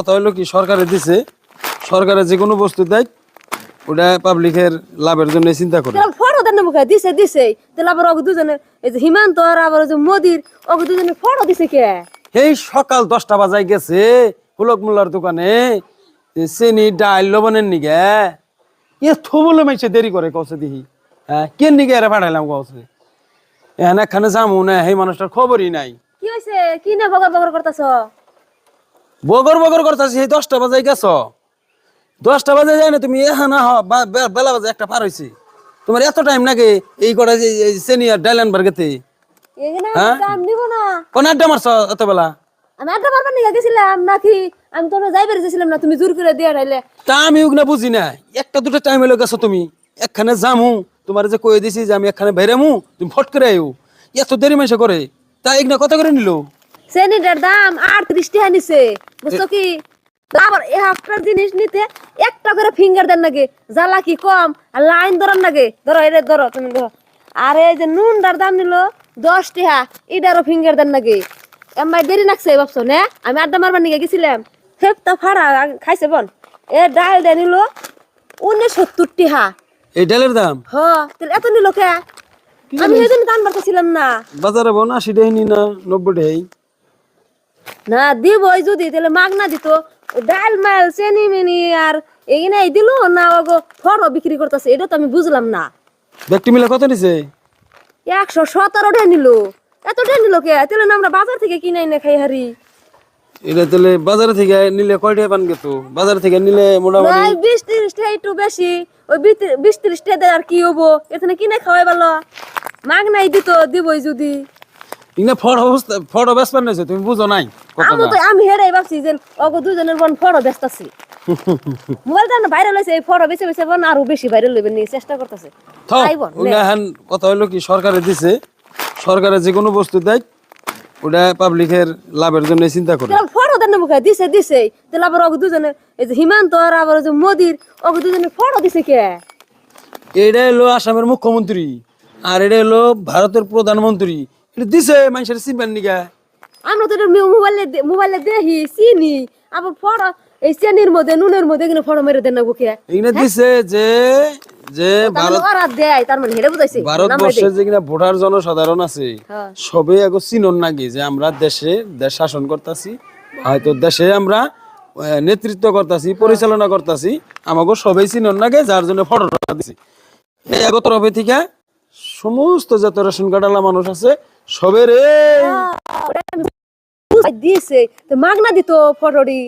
কথা হলো কি সরকারে দিছে সরকারে যে কোনো বস্তু দেয় ওটা পাবলিকের লাভের জন্য চিন্তা করে। তাহলে ফটো দেন মুখে দিছে দিছে তাহলে আবার দুজনে এই যে হিমান্ত আর আবার যে মোদির অগু দুজনে ফটো দিছে কে? এই সকাল দশটা বাজায় গেছে পুলক মোল্লার দোকানে চিনি ডাইল লবণের নিগে। এ থবলে মাইছে দেরি করে কছে দিহি। হ্যাঁ কেন নিগে এরা পাঠাইলাম কছে এখানে এখানে যামু না সেই মানুষটার খবরই নাই। কি হয়েছে কি না বগর বগর করতেছ? বগর বগর করতেছি সেই দশটা বাজায় গেছ? দশটা বাজে যায় না তুমি? এখানে হ বা- বে- বেলা বাজে একটা পার হয়েছে তোমার এত টাইম নাকি এই কটা যে এই চেনি আর ডাইল আনবার গেতে এখানে হ্যাঁ? কাম নিব না। কোন আড্ডা মারছ এত বেলা আমি আড্ডা মারবার নিয়ে গেছিলাম নাকি আমি যাই বেরিয়েছিলাম না তুমি জোর করে দিয়ে রাইলে। তা আমি ওগুলা বুঝি না। একটা দুটো টাইম হলে গেছো তুমি। একখানে তোমার যে কয়ে দিছি যে আমি একখানে বেরামু তুমি ফট করে আইও। এত দেরি মাসে করে। তা এগুলা কত করে নিল? সেনিটার দাম আটত্রিশ টাকা নিছে বুঝছ কি? আবার এ একটা জিনিস নিতে একটা করে ফিঙ্গার দেন নাকি? জ্বালা কি কম? আর লাইন ধরার নাকি? ধরো এটা ধরো তুমি ধরো। আর এই যে নুনটার দাম নিল দশ টাকা এটারও ফিঙ্গার দেন নাকি? এমআই দেরি লাগছে ভাবছ না? আমি আড্ডা মারবার নিয়ে গেছিলাম। হেপটা ফাড়া খাইছে বল। এ ডাল দেয় নিল উনিশ সত্তর টাকা এই ডালের দাম? হ তাহলে এত নিল কে? আমি সেদিন দান বাড়তেছিলাম না। বাজারে বোন আশি টাই নি না নব্বই টাই না দিব যদি তাহলে মাগ না দিত ডাল মাল চেনি মেনি আর এই নাই দিল না ওগো ফটো বিক্রি করতেছে এটা তো আমি বুঝলাম না। ব্যক্তি মিলে কত নিছে? একশো সতেরো টাকা নিল। এত টাকা নিল কে? তাহলে না আমরা বাজার থেকে কিনাই না খাই হারি। এটা তাহলে বাজারে থেকে নিলে কয় টাকা পান গেতো বাজার থেকে নিলে মোটামুটি বিশ তিরিশ টাকা একটু বেশি। ওই বিশ- বিশ তিরিশ টাকা আর কি হব? এখানে কিনে খাওয়াই ভালো। মাগ নাই দিত দিবই যদি। অবস্থা নাইছে তুমি বুঝো নাই আমি কথা তো আমি হেরাই ভাবছি যে অগো দুজনের বোন ফটো ব্যস্ত আছি। মোবাইলটা না ভাইরাল হয়েছে এই ফটো বেছে বেছে বোন আরও বেশি ভাইরাল হইবে নিয়ে চেষ্টা করতেছে। এখন কথা হলো কি সরকারে দিছে সরকারে যে কোনো বস্তু দেয় ওটা পাবলিকের লাভের জন্য চিন্তা করে। দেন মুখে দিছে দিছে। তাহলে আবার অগো দুজনে এই যে হিমান্ত আর আবার যে মোদির অগো দুজনে ফটো দিছে কে? এটা হলো আসামের মুখ্যমন্ত্রী আর এটা হলো ভারতের প্রধানমন্ত্রী। দিছে মানুষের চিনবেন নিগা আমরা তো মোবাইলে মোবাইলে দেখি চিনি। আবার ফটো এই চেনির মধ্যে নুনের মধ্যে এখানে ফটো মেরে দেন না বুকে। এখানে দিছে যে যে ভারত দেয় তার মানে হেরে বুঝাইছে। ভারতবর্ষে যে কিনা ভোটার জনসাধারণ আছে হ্যাঁ। সবে আগে চিনন নাকি যে আমরা দেশে দেশ শাসন করতেছি হয়তো দেশে আমরা নেতৃত্ব করতেছি পরিচালনা করতেছি আমাকে সবাই চিনন নাকি যার জন্য ফটোটা দিছি। আগত তরফে থেকে সমস্ত যত রেশন কার্ডালা মানুষ আছে সবের। দিছে তো মাগনা দিত ফটোটি